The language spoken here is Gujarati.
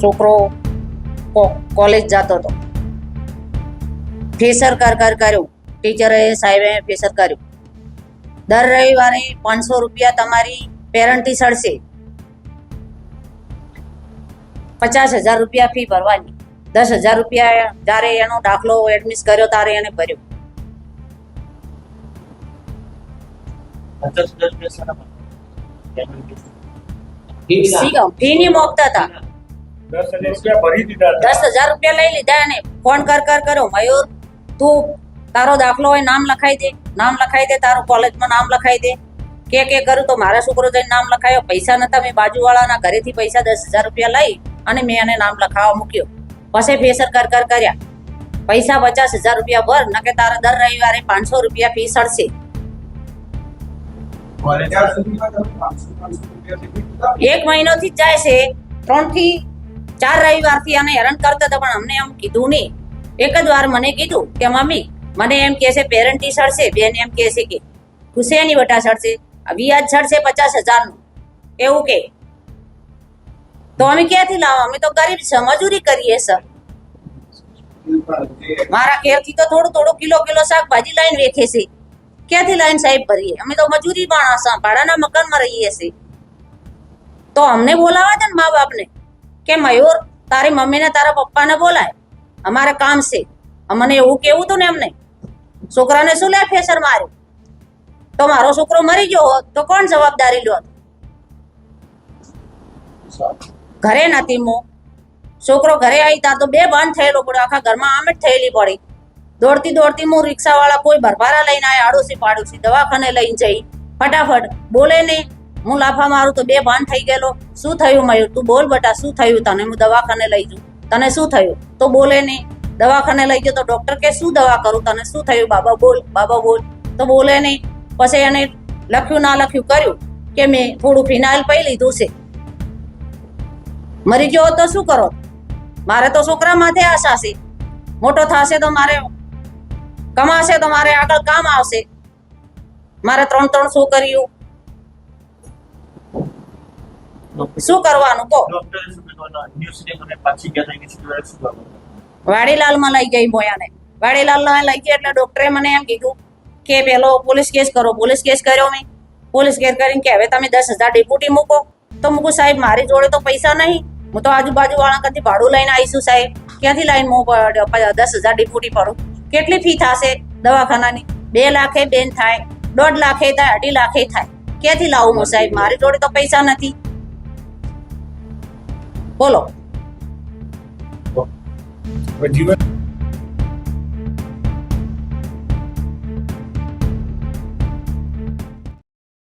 છોકરો કોલેજ જતો હતો. ફેસર કર કર કર્યું. ટીચરે સાહેબે ફેસર કર્યું. દર રવિવારે પાંચસો રૂપિયા તમારી પેરેન્ટથી સડશે. પચાસ હજાર રૂપિયા ફી ભરવાની. દસ હજાર રૂપિયા જ્યારે એનો દાખલો એડમિટ કર્યો ત્યારે એને ભર્યો. ફી ની. મોકતા હતા દસ હજાર રૂપિયા ભરી દીધા હતા. દસ હજાર રૂપિયા લઈ લીધા એને ફોન કર કર કર્યો મયુર તું તારો દાખલો હોય નામ લખાઈ દે. નામ લખાઈ દે તારું કોલેજમાં નામ લખાઈ દે. કે કે કરું તો મારા છોકરો જઈને નામ લખાયો. પૈસા નતા મેં બાજુવાળાના ઘરેથી પૈસા દસ હજાર રૂપિયા લઈ અને મેં એને નામ લખાવા મૂક્યો. પછી ફેસર કર કર કર્યા. પૈસા પચાસ હજાર રૂપિયા ભર નકે તારા દર રવિવારે પાંચસો રૂપિયા ફી સડશે. એક મહિનો થી જાય છે. ત્રણથી ચાર રવિવારથી આને હેરાન કરતા હતા પણ અમને એમ કીધું નહીં. એક જ વાર મને કીધું કે મમ્મી મને એમ કે છે પેરેન્ટી સડશે બેન એમ કે છે કે હુસેની વટા સડશે આ વ્યાજ સડશે પચાસ હજારનું. એવું કે. તો અમે ક્યાંથી લાવો અમે તો ગરીબ છે મજૂરી કરીએ સર. મારા ઘેરથી તો થોડું થોડું કિલો કિલો શાકભાજી લઈને વેચે છે. ક્યાંથી લાઈન સાહેબ ભરીએ? અમે તો મજૂરી માણસ ભાડાના મકાનમાં રહીએ છીએ. તો અમને બોલાવા છે ને મા બાપને. કે મયુર, તારી મમ્મીને તારા પપ્પાને બોલાય. અમારે કામ છે. અમને એવું કેવું હતું ને એમને? છોકરાને શું લે ફેસર માર્યું તો મારો છોકરો મરી ગયો હોત, તો કોણ જવાબદારી લો ઘરે નથી મો. છોકરો ઘરે આવી ત્યાં તો બે બંધ થયેલો પડ્યો. આખા ઘરમાં આમ જ થયેલી પડી. દોડતી દોડતી હું રિક્ષાવાળા કોઈ ભરભારા લઈને આવ્યા આડોશી પાડોશી દવાખાને લઈને જઈ. ફટાફટ બોલે નહીં હું લાફા મારું તો બે ભાન થઈ ગયેલો. શું થયું મયુર? તું બોલ બટા, શું થયું તને? હું દવાખાને લઈ જઉં. તને શું થયું? તો બોલે નહીં દવાખાને લઈ ગયો તો ડૉક્ટર કે, શું દવા કરું તને? શું થયું? બાબા, બોલ બાબા, બોલ. તો બોલે નહીં પછી એને લખ્યું, ના લખ્યું કર્યું કે, મેં થોડું ફિનાઇલ પી લીધું છે. મરી ગયો તો શું કરો? મારે તો છોકરા માથે આશા છે. મોટો થશે તો મારે કમાશે તો મારે આગળ કામ આવશે. મારે ત્રણ ત્રણ શું કહો ડોક્ટરે શું કરવાનું? શું કરવાનું? વાડીલાલમાં લઈ ગઈ મોયાને વાડીલાલમાં લઈ ગઈ એટલે ડોક્ટરે મને એમ કીધું કે પેલો પોલીસ કેસ કરો પોલીસ કેસ કર્યો મેં. પોલીસ કેસ કરીને કે હવે તમે દસ હજાર ડેપ્યુટી મૂકો. તો મૂકું સાહેબ મારી જોડે તો પૈસા નહીં. હું તો આજુબાજુ વાળા કદી ભાડું લઈને આવીશું સાહેબ. ક્યાંથી લઈને હું દસ હજાર ડેપ્યુટી પડું? કેટલી ફી થશે? દવાખાનાની બે લાખે બેન થાય, દોઢ લાખે થાય, અઢી લાખે થાય. ક્યાંથી લાવું હું સાહેબ? મારી જોડે તો પૈસા નથી. બોલો. જીવન